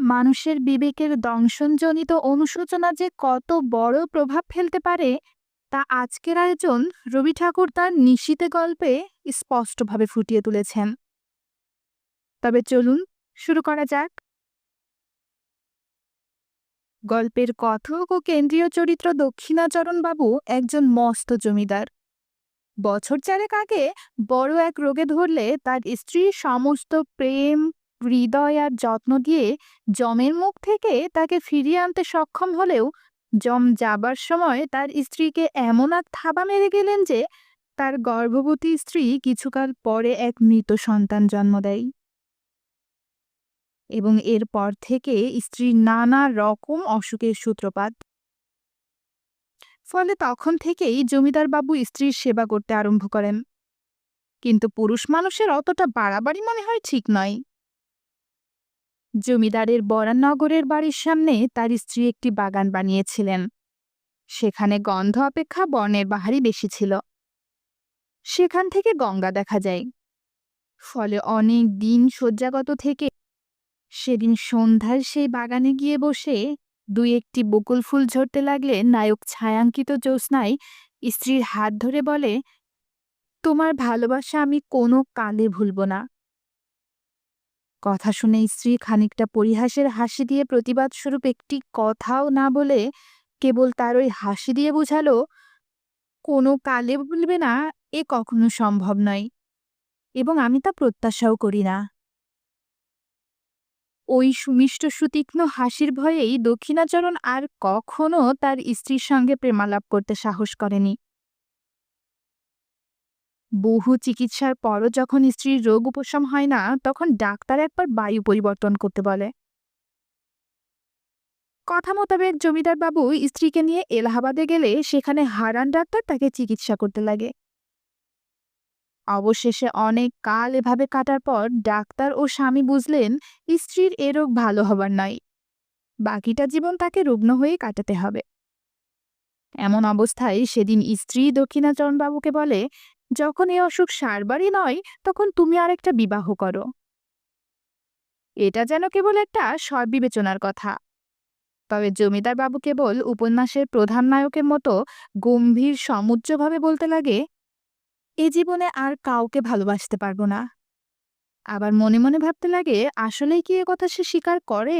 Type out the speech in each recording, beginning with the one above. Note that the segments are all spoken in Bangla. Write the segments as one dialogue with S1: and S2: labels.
S1: মানুষের বিবেকের দংশনজনিত অনুশোচনা যে কত বড় প্রভাব ফেলতে পারে, তা আজকের আয়োজন রবি ঠাকুর তার নিশীতে গল্পে স্পষ্টভাবে ফুটিয়ে তুলেছেন। তবে চলুন শুরু করা যাক। গল্পের কথক ও কেন্দ্রীয় চরিত্র দক্ষিণাচরণ বাবু একজন মস্ত জমিদার। বছর চারেক আগে বড় এক রোগে ধরলে তার স্ত্রী সমস্ত প্রেম হৃদয় আর যত্ন দিয়ে জমের মুখ থেকে তাকে ফিরিয়ে আনতে সক্ষম হলেও জম যাবার সময় তার স্ত্রীকে এমন এক থাবা মেরে গেলেন যে তার গর্ভবতী স্ত্রী কিছুকাল পরে এক মৃত সন্তান জন্ম দেয়। এবং এরপর থেকে স্ত্রীর নানা রকম অসুখের সূত্রপাত। ফলে তখন থেকেই জমিদার বাবু স্ত্রীর সেবা করতে আরম্ভ করেন। কিন্তু পুরুষ মানুষের অতটা বাড়াবাড়ি মনে হয় ঠিক নয়। জমিদারের বরানগরের বাড়ির সামনে তার স্ত্রী একটি বাগান বানিয়েছিলেন। সেখানে গন্ধ অপেক্ষা বর্ণের বাহারি বেশি ছিল। সেখান থেকে গঙ্গা দেখা যায়। ফলে অনেক দিন শয্যাগত থেকে সেদিন সন্ধ্যায় সেই বাগানে গিয়ে বসে দুই একটি বকুল ফুল ঝরতে লাগলে নায়ক ছায়াঙ্কিত জ্যোৎস্নায় স্ত্রীর হাত ধরে বলে, তোমার ভালোবাসা আমি কোনো কালে ভুলব না। কথা শুনে স্ত্রী খানিকটা পরিহাসের হাসি দিয়ে প্রতিবাদ স্বরূপ একটি কথাও না বলে কেবল তার ওই হাসি দিয়ে বুঝালো, কোনো কালে বলবে না, এ কখনো সম্ভব নয়। এবং আমি তা প্রত্যাশাও করি না। ওই সুমিষ্ট সুতীক্ষ্ণ হাসির ভয়েই দক্ষিণাচরণ আর কখনো তার স্ত্রীর সঙ্গে প্রেমালাপ করতে সাহস করেনি। বহু চিকিৎসার পরও যখন স্ত্রীর রোগ উপশম হয় না, তখন ডাক্তার একবার বায়ু পরিবর্তন করতে বলে। কথা মোতাবেক জমিদার বাবু স্ত্রীকে নিয়ে এলাহাবাদে গেলে সেখানে হারান ডাক্তার তাকে চিকিৎসা করতে লাগে। অবশেষে অনেক কাল এভাবে কাটার পর ডাক্তার ও স্বামী বুঝলেন, স্ত্রীর এ রোগ ভালো হবার নয়। বাকিটা জীবন তাকে রুগ্ন হয়ে কাটাতে হবে। এমন অবস্থায় সেদিন স্ত্রী দক্ষিণাচরণবাবুকে বলে যখন এ অসুখ সারবারই নয়, তখন তুমি আরেকটা বিবাহ করো। এটা যেন কেবল একটা সবিবেচনার কথা। তবে জমিদার বাবু কেবল উপন্যাসের প্রধান নায়কের মতো গম্ভীর, সমুজ্জভাবে বলতে লাগে, এ জীবনে আর কাউকে ভালোবাসতে পারব না। আবার মনে মনে ভাবতে লাগে, আসলেই কি এ কথা সে স্বীকার করে?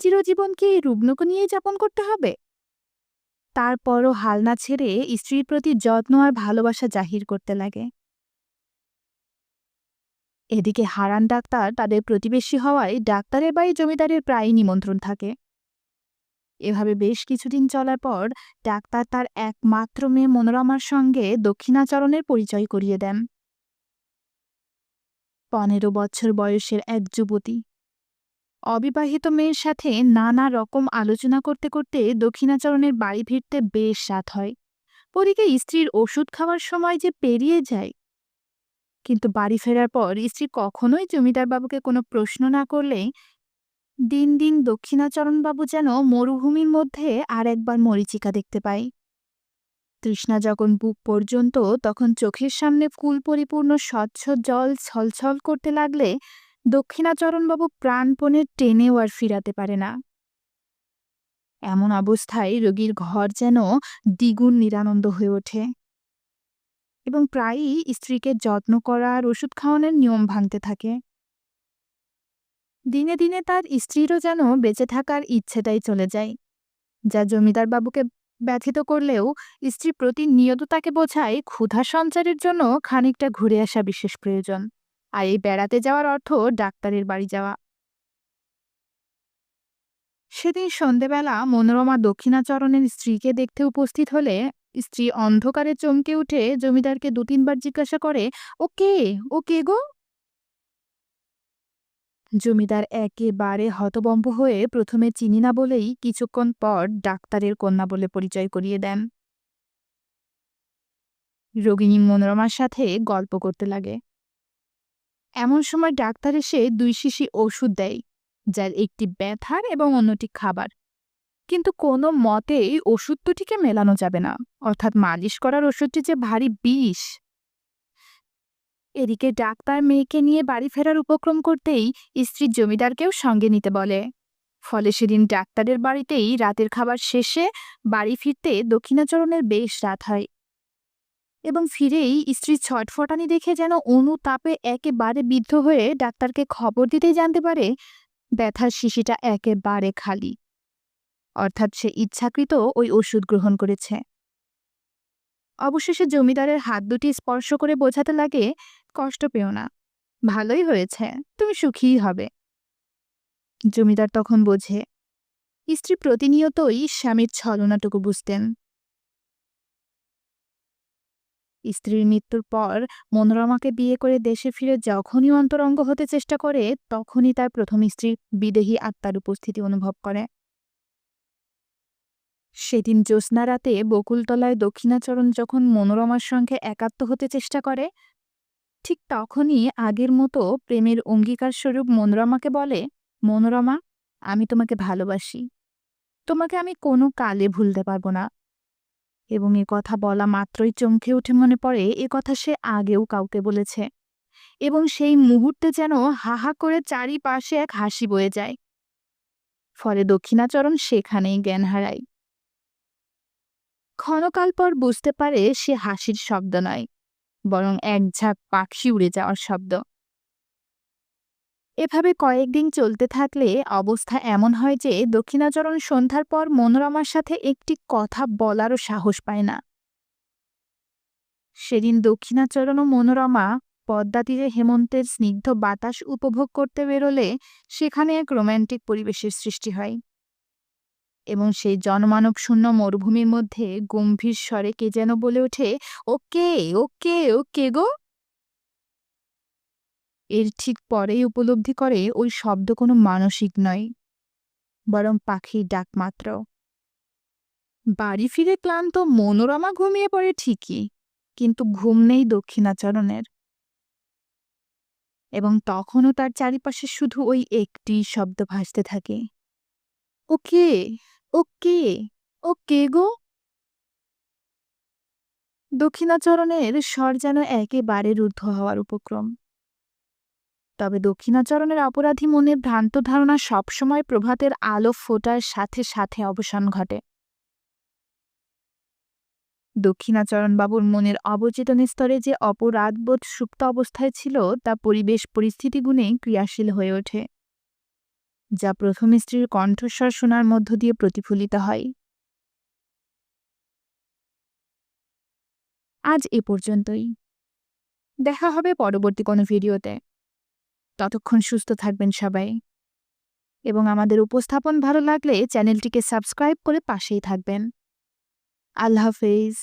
S1: চিরজীবন কি এই রুগ্নকে নিয়েই যাপন করতে হবে? তারপরও হাল না ছেড়ে স্ত্রীর প্রতি যত্ন আর ভালোবাসা জাহির করতে লাগে। এদিকে হারান ডাক্তার তাদের প্রতিবেশী হওয়ায় ডাক্তারের বাড়ি জমিদারের প্রায়ই নিমন্ত্রণ থাকে। এভাবে বেশ কিছুদিন চলার পর ডাক্তার তার একমাত্র মেয়ে মনোরমার সঙ্গে দক্ষিণাচরণের পরিচয় করিয়ে দেন। পনেরো বছর বয়সের এক যুবতী অবিবাহিত মেয়ের সাথে নানা রকম আলোচনা করতে করতে দক্ষিণাচরণের বাড়ি ফিরতে বেশ রাত হয়। পরীকে স্ত্রীর ওষুধ খাওয়ার সময় যে পেরিয়ে যায়। কিন্তু বাড়ি ফেরার পর স্ত্রী কখনোই জমিদার বাবুকে কোনো প্রশ্ন না করলে দিন দিন দক্ষিণাচরণবাবু যেন মরুভূমির মধ্যে আর একবার মরিচিকা দেখতে পায়। তৃষ্ণা যখন বুক পর্যন্ত তখন চোখের সামনে ফুল পরিপূর্ণ স্বচ্ছ জল ছলছল করতে লাগলে দক্ষিণাচরণবাবু প্রাণপণে টেনেও আর ফিরাতে পারে না। এমন অবস্থায় রোগীর ঘর যেন দ্বিগুণ নিরানন্দ হয়ে ওঠে এবং প্রায়ই স্ত্রীকে যত্ন করার, ওষুধ খাওয়ানোর নিয়ম ভাঙতে থাকে। দিনে দিনে তার স্ত্রীরও যেন বেঁচে থাকার ইচ্ছেটাই চলে যায়। যা জমিদার বাবুকে ব্যথিত করলেও স্ত্রী প্রতিনিয়ত তাকে বোঝায়, ক্ষুধা সঞ্চারের জন্য খানিকটা ঘুরে আসা বিশেষ প্রয়োজন। আর এই বেড়াতে যাওয়ার অর্থ ডাক্তারের বাড়ি যাওয়া। সেদিন সন্ধেবেলা মনোরমা দক্ষিণাচরণের স্ত্রীকে দেখতে উপস্থিত হলে স্ত্রী অন্ধকারে চমকে উঠে জমিদারকে দু তিনবার জিজ্ঞাসা করে, ও কে? ও কে গো? জমিদার একেবারে হতবম্ব হয়ে প্রথমে চিনি না বলেই কিছুক্ষণ পর ডাক্তারের কন্যা বলে পরিচয় করিয়ে দেন। রোগিণী মনোরমার সাথে গল্প করতে লাগে। এমন সময় ডাক্তার এসে দুই শিশি ওষুধ দেয়, যার একটি ব্যথার এবং অন্যটি খাবার। কিন্তু কোনো মতেই ওষুধ দুটিকে মেলানো যাবে না, অর্থাৎ মালিশ করার ওষুধটি যে ভারী বিষ। এদিকে ডাক্তার মেয়েকে নিয়ে বাড়ি ফেরার উপক্রম করতেই স্ত্রী জমিদারকেও সঙ্গে নিতে বলে। ফলে সেদিন ডাক্তারের বাড়িতেই রাতের খাবার শেষে বাড়ি ফিরতে দক্ষিণাচরণের বেশ রাত হয়। এবং ফিরেই স্ত্রী ছটফটানি দেখে যেন অনুতাপে একেবারে বিদ্ধ হয়ে ডাক্তারকে খবর দিতেই জানতে পারে, ব্যথার শিশিটা একেবারে খালি। অর্থাৎ সে ইচ্ছাকৃত ওই ওষুধ গ্রহণ করেছে। অবশেষে জমিদারের হাত দুটি স্পর্শ করে বোঝাতে লাগে, কষ্ট পেও না। ভালোই হয়েছে, তুমি সুখীই হবে। জমিদার তখন বোঝে, স্ত্রী প্রতিনিয়তই স্বামীর ছলনাটুকু বুঝতেন। স্ত্রীর মৃত্যুর পর মনোরমাকে বিয়ে করে দেশে ফিরে যখনই অন্তরঙ্গ হতে চেষ্টা করে, তখনই তার প্রথম স্ত্রী বিদেহী আত্মার উপস্থিতি অনুভব করে। সেদিন জ্যোৎস্না রাতে বকুলতলায় দক্ষিণাচরণ যখন মনোরমার সঙ্গে একাত্ম হতে চেষ্টা করে, ঠিক তখনই আগের মতো প্রেমের অঙ্গীকার স্বরূপ মনোরমাকে বলে, মনোরমা, আমি তোমাকে ভালোবাসি। তোমাকে আমি কোনো কালে ভুলতে পারব না। এবং এ কথা বলা মাত্রই চমকে উঠে মনে পড়ে, এ কথা সে আগেও কাউকে বলেছে। এবং সেই মুহূর্তে যেন হাহা করে চারিপাশে এক হাসি বয়ে যায়। ফলে দক্ষিণাচরণ সেখানেই জ্ঞান হারায়। ক্ষণকাল পর বুঝতে পারে সে হাসির শব্দ নয়, বরং এক ঝাঁক পাখি উড়ে যাওয়ার শব্দ। এভাবে কয়েকদিন চলতে থাকলে অবস্থা এমন হয় যে, দক্ষিণাচরণ সন্ধ্যার পর মনোরমার সাথে একটি কথা বলারও সাহস পায় না। সেদিন দক্ষিণাচরণ ও মনোরমা পদ্মা তীরে হেমন্তের স্নিগ্ধ বাতাস উপভোগ করতে বেরোলে সেখানে এক রোম্যান্টিক পরিবেশের সৃষ্টি হয়। এবং সেই জনমানব শূন্য মরুভূমির মধ্যে গম্ভীর স্বরে কে যেন বলে ওঠে, ওকে ওকে ওকে গো! এর ঠিক পরেই উপলব্ধি করে ওই শব্দ কোনো মানসিক নয়, বরং পাখির ডাক মাত্র। বাড়ি ফিরে ক্লান্ত, মনোরমা ঘুমিয়ে পড়ে ঠিকই, কিন্তু ঘুম নেই দক্ষিণাচরণের। এবং তখনও তার চারিপাশে শুধু ওই একটি শব্দ ভাসতে থাকে। ওকে ওকে ওকে গো? দক্ষিণাচরণের স্বর যেন একেবারে রুদ্ধ হওয়ার উপক্রম। তবে দক্ষিণাচরণের অপরাধী মনের ভ্রান্ত ধারণা সবসময় প্রভাতের আলো ফোটার সাথে সাথে অবসান ঘটে। দক্ষিণাচরণবাবুর মনের অবচেতন স্তরে যে অপরাধবোধ সুপ্ত অবস্থায় ছিল, তা পরিবেশ পরিস্থিতি গুণে ক্রিয়াশীল হয়ে ওঠে, যা প্রথম স্ত্রীর কণ্ঠস্বর শোনার মধ্য দিয়ে প্রতিফলিত হয়। আজ এ পর্যন্তই। দেখা হবে পরবর্তী কোনো ভিডিওতে। ততক্ষণ সুস্থ থাকবেন সবাই। এবং আমাদের উপস্থাপন ভালো লাগলে চ্যানেলটিকে সাবস্ক্রাইব করে পাশেই থাকবেন। আল্লাহ হাফেজ।